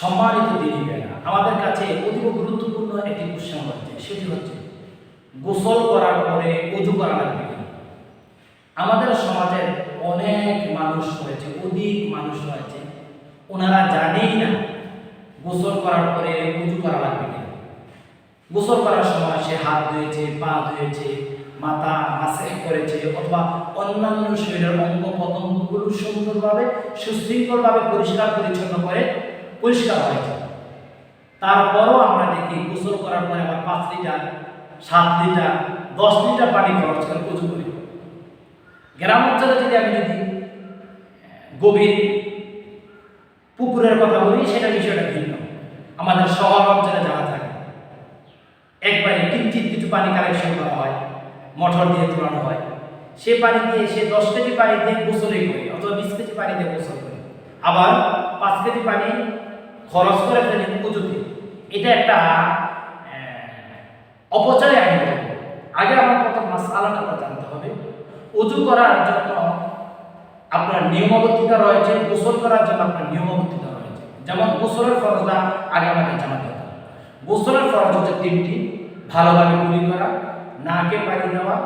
সম্মানিত দিনী বেলা, আমাদের কাছে অতীব গুরুত্বপূর্ণ একটি কোশ্চেন হচ্ছে, সেটি হচ্ছে, গোসল করার পরে উজু করা লাগবে আমাদের সমাজের অনেক মানুষ রয়েছে, অধিক মানুষ রয়েছে, ওনারা জানেই না গোসল করার পরে উজু করা লাগবে কিনা? গোসল করার সময় সে হাত ধুয়েছে, পা ধুয়েছে, মাথা মাসে করেছে, অথবা অন্যান্য শরীরের অঙ্গ প্রত্যঙ্গগুলো সুন্দরভাবে, সুশৃঙ্খলভাবে পরিষ্কার পরিচ্ছন্ন করে পরিষ্কার হয়েছে তারপরও আমরা দেখি গোসল করার পরে আবার পাঁচ লিটার, সাত লিটার, দশ লিটার পানি খরচ করে উজু করি। গ্রাম অঞ্চলে যদি আমি যদি গভীর পুকুরের কথা বলি, সেটা বিষয়টা ভিন্ন। আমাদের শহর অঞ্চলে যারা থাকে, একবারে কিঞ্চিত কিছু পানি কালেকশন করা হয়, মোটর দিয়ে তোলানো হয়। সে পানি দিয়ে, সে দশ কেজি পানি দিয়ে গোসলই করে, অথবা বিশ কেজি পানি দিয়ে গোসল করে। আবার পাঁচ কেজি পানি খরচ করে ফেলে পুজোতে এটা একটা অপচয় বলব আগে আমার প্রথম মাস আলাদা জানতে হবে। উজু করার জন্য আপনার নিয়মাবর্তিতা রয়েছে, গোসল করার জন্য আপনার নিয়মাবর্তিতা রয়েছে। যেমন গোসলের ফরজটা আগে আমাদের জানাতে হবে। গোসলের ফরজ হচ্ছে তিনটি, ভালোভাবে গুলি করা, নাকে পানি দেওয়া,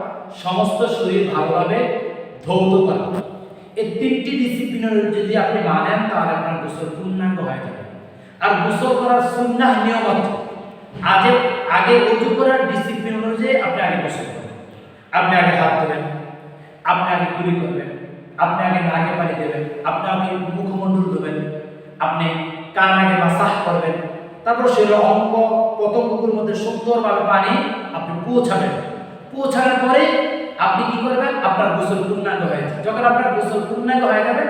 সমস্ত শরীর ভালোভাবে ধৌত করা। এই তিনটি ডিসিপ্লিনের যদি আপনি মানেন, তাহলে আপনার গোসল পূর্ণাঙ্গ হয়ে যাবে। আর গোসল করার সুন্নাহ নিয়ম আছে আগে আগে উজু করার ডিসিপ্লিন অনুযায়ী আপনি আগে গোসল করবেন আপনি আগে হাত ধোবেন, আপনি আগে কুলি করবেন, আপনি আগে নাকে পানি দেবেন, আপনি আগে মুখমণ্ডল ধোবেন, আপনি কান আগে মাসাহ করবেন, তারপর সেগুলো অঙ্গ পতঙ্গগুলোর মধ্যে সুন্দরভাবে পানি আপনি পৌঁছাবেন। পৌঁছানোর পরে আপনি কি করবেন? আপনার গোসল পূর্ণাঙ্গ হয়ে যাবে। যখন আপনার গোসল পূর্ণাঙ্গ হয়ে যাবে,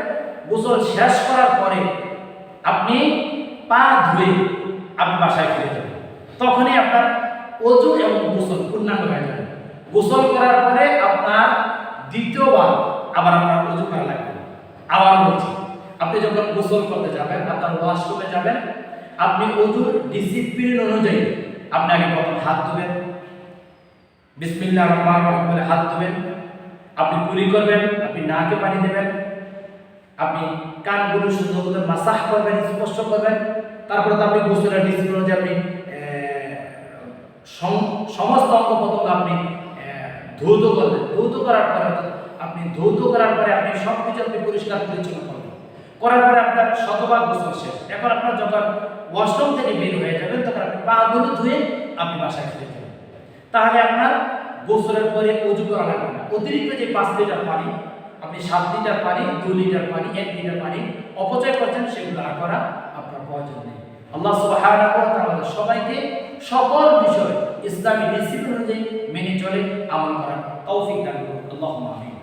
গোসল শেষ করার পরে পা ধুয়ে আপনি বাসায় ফিরে যাবেন। তখনই আপনার অজু এবং গোসল পূর্ণাঙ্গ হয়ে যাবে। গোসল করার পরে আপনার দ্বিতীয়বার আবার আপনার অজু করা লাগবে। আবার বলছি, আপনি যখন গোসল করতে যাবেন, আপনার ওয়াশরুমে যাবেন, আপনি অজুর ডিসিপ্লিন অনুযায়ী আপনি আগে প্রথম হাত ধুবেন। বিসমিল্লাহ রহমান রহিম বলে হাত ধুবেন। আপনি কুলি করবেন, আপনি নাকে পানি দেবেন। আপনি কানগুলো সুন্দর করে মাসাহ করবেন স্পর্শ করবেন। তারপরে তো আপনি গোসলের ডিসিপ্লিন যে আপনি সম- সমস্ত অঙ্গ প্রত্যঙ্গ আপনি ধৌত করবেন। ধৌত করার পরে আপনি ধৌত করার পরে আপনি সব কিছু আপনি পরিষ্কার পরিচ্ছন্ন করবেন। করার পরে আপনার শতভাগ গোসল শেষ। এখন আপনার যখন ওয়াশরুম থেকে বের হয়ে যাবেন, তখন আপনি পাগুলো ধুয়ে আপনি বাসায় ফিরে যাবেন। তাহলে আপনার গোসলের পরে উজু করা লাগবে না। অতিরিক্ত যে পাঁচ লিটার পানি আপনি সাত লিটার পানি, দু লিটার পানি, এক লিটার পানি অপচয় করছেন, সেগুলো আর করা আপনার প্রয়োজন নেই। আল্লাহ সুবাহ সবাইকে সকল বিষয় ইসলামী ডিসিপ্লিন অনুযায়ী মেনে চলে, আমল করার তৌফিক দান করুন। আল্লাহ আমিন।